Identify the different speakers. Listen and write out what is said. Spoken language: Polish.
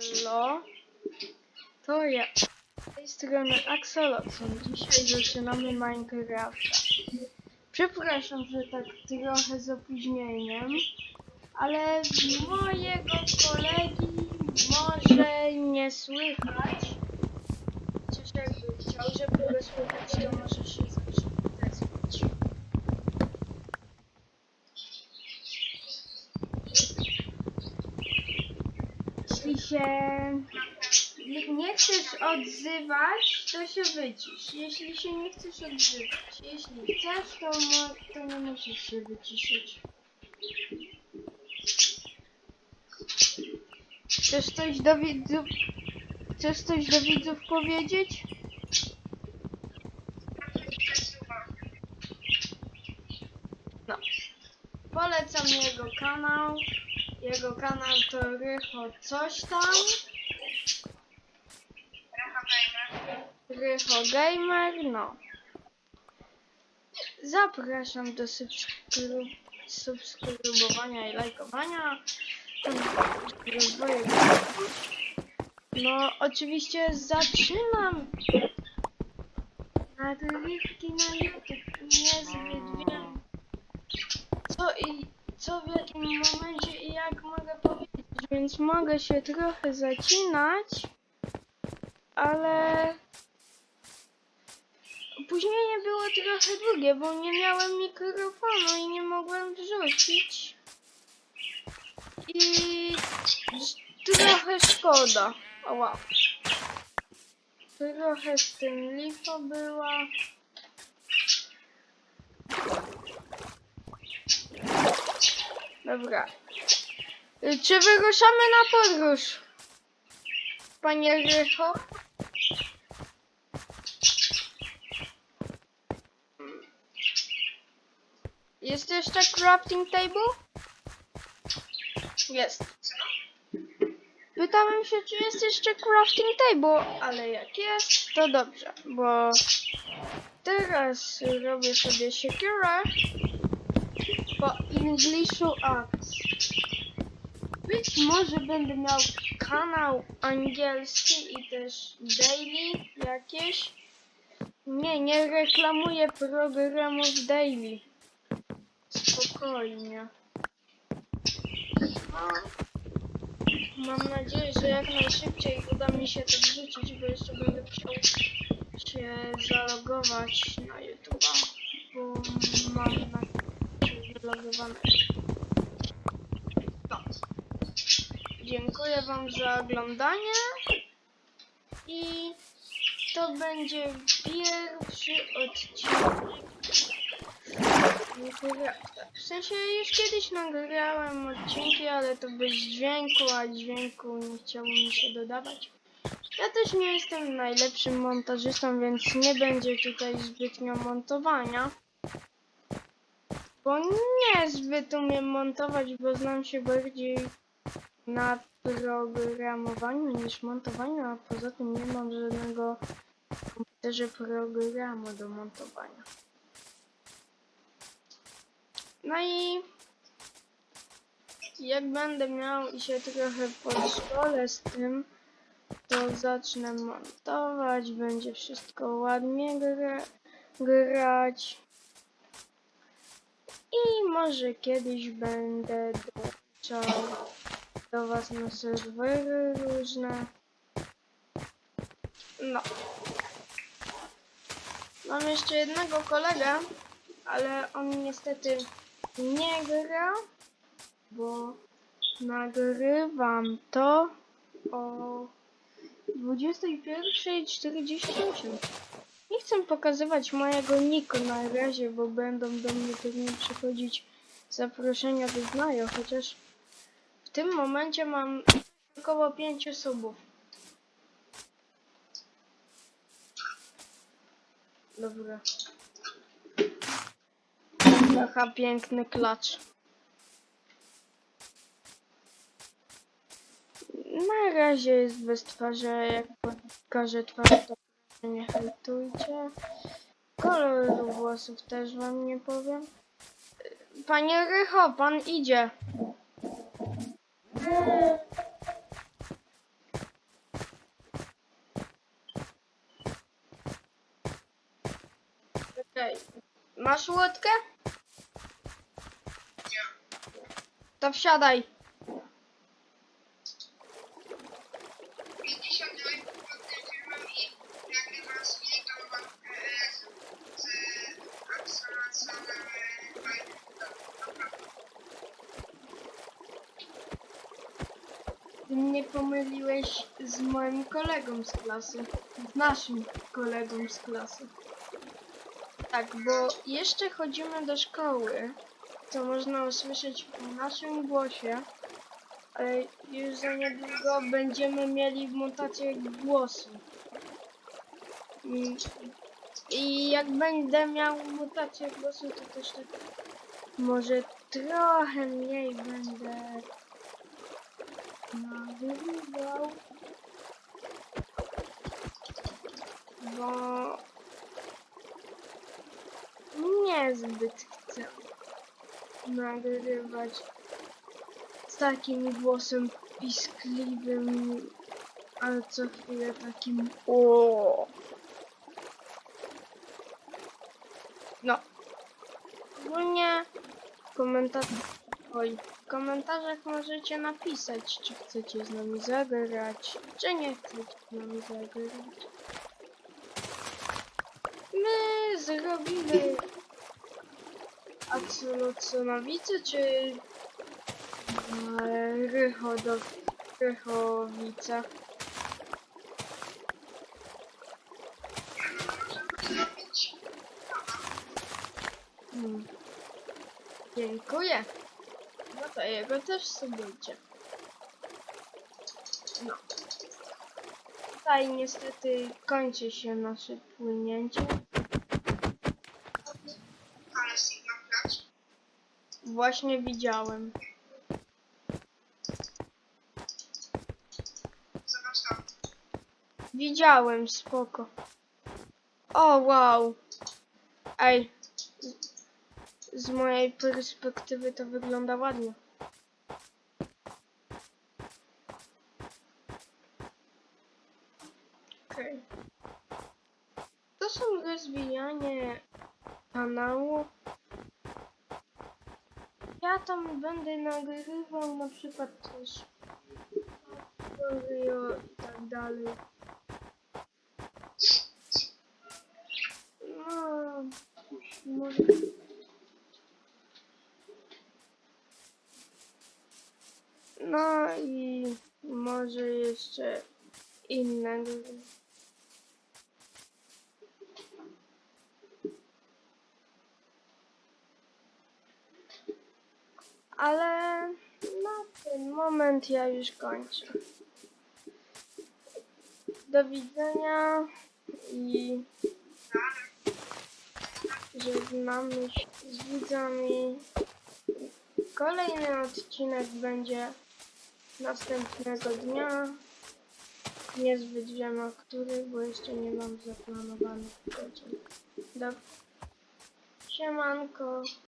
Speaker 1: Hello, to ja. Z tej strony Axolotl. Dzisiaj zaczynamy Minecrafta. Przepraszam, że tak trochę z opóźnieniem, ale mojego kolegi może nie słychać. Chociaż jakby chciał, żeby go słychać, to może się się nie chcesz odzywać, to się wycisz. Jeśli się nie chcesz odzywać, jeśli chcesz, to, to nie musisz się wyciszyć. Chcesz coś do widzów... Chcesz coś do widzów powiedzieć? No. Polecam jego kanał. Jego kanał to Rycho coś tam. Rycho Gamer, no. Zapraszam do subskryb subskrybowania i lajkowania. No, oczywiście zaczynam nagrywki na YouTube. Niezbyt wiem, co i co w jakim momencie i jak mogę powiedzieć, więc mogę się trochę zacinać, ale opóźnienie było trochę długie, bo nie miałem mikrofonu i nie mogłem wrzucić. I trochę szkoda. O wow. Trochę z tym lipo była. Dobra. Y, Czy wyruszamy na podróż? Panie Rycho? Jest jeszcze crafting table? Jest. Pytałem się, czy jest jeszcze crafting table, ale jak jest, to dobrze, bo teraz robię sobie secure po Englishu Axe. Być może będę miał kanał angielski i też daily jakieś. Nie, nie reklamuję programów daily. Spokojnie. Mam nadzieję, że jak najszybciej uda mi się to wrzucić, bo jeszcze będę musiał się zalogować na YouTube'a, bo mam na Dziękuję Wam za oglądanie i to będzie pierwszy odcinek. W sensie już kiedyś nagrałem odcinki, ale to bez dźwięku, a dźwięku nie chciało mi się dodawać. Ja też nie jestem najlepszym montażystą, więc nie będzie tutaj zbytnio montowania. Bo nie zbyt umiem montować, bo znam się bardziej na programowaniu niż montowaniu, a poza tym nie mam żadnego w komputerze programu do montowania. No i jak będę miał i się trochę podszkolę z tym, to zacznę montować, będzie wszystko ładnie gra grać. I może kiedyś będę dołączał do Was na serwery różne. No. Mam jeszcze jednego kolegę, ale on niestety nie gra, bo nagrywam to o 21.48. Nie chcę pokazywać mojego niku na razie, bo będą do mnie pewnie przychodzić zaproszenia do znajo, chociaż w tym momencie mam około 5 subów. Dobra. Aha, piękny klacz. Na razie jest bez twarzy, jak pokażę twarz, to nie hejtujcie. Koloru włosów też wam nie powiem. Panie Rycho, pan idzie. Okej. Okay. Masz łódkę?
Speaker 2: Nie.
Speaker 1: To wsiadaj. Ty mnie pomyliłeś z moim kolegą z klasy. Z naszym kolegą z klasy. Tak, bo jeszcze chodzimy do szkoły, co można usłyszeć w naszym głosie, ale już za niedługo będziemy mieli mutację głosu. I, jak będę miał mutację głosu, to też tak może trochę mniej będę nagrywał, bo niezbyt chcę nagrywać z takim głosem piskliwym, ale co chwilę takim o. Ogólnie komentarz Oj, w komentarzach możecie napisać, czy chcecie z nami zagrać, czy nie chcecie z nami zagrać. My zrobimy Axoloconowice, czy e, Rychodo, Rychowice. Hmm. Dziękuję. No to jego też subujcie. No. Tutaj niestety kończy się nasze płynięcie. Właśnie widziałem. Widziałem, spoko. O, wow. Ej. Z- mojej perspektywy to wygląda ładnie. Okej. To są rozwijanie kanału. Ja tam będę nagrywał na przykład coś Rio i tak dalej. No, może... No i może jeszcze inne gry. Ale na ten moment ja już kończę. Do widzenia i żegnamy się z widzami. Kolejny odcinek będzie następnego dnia. Niezbyt wiem o który, bo jeszcze nie mam zaplanowanych godzin. Do... Siemanko.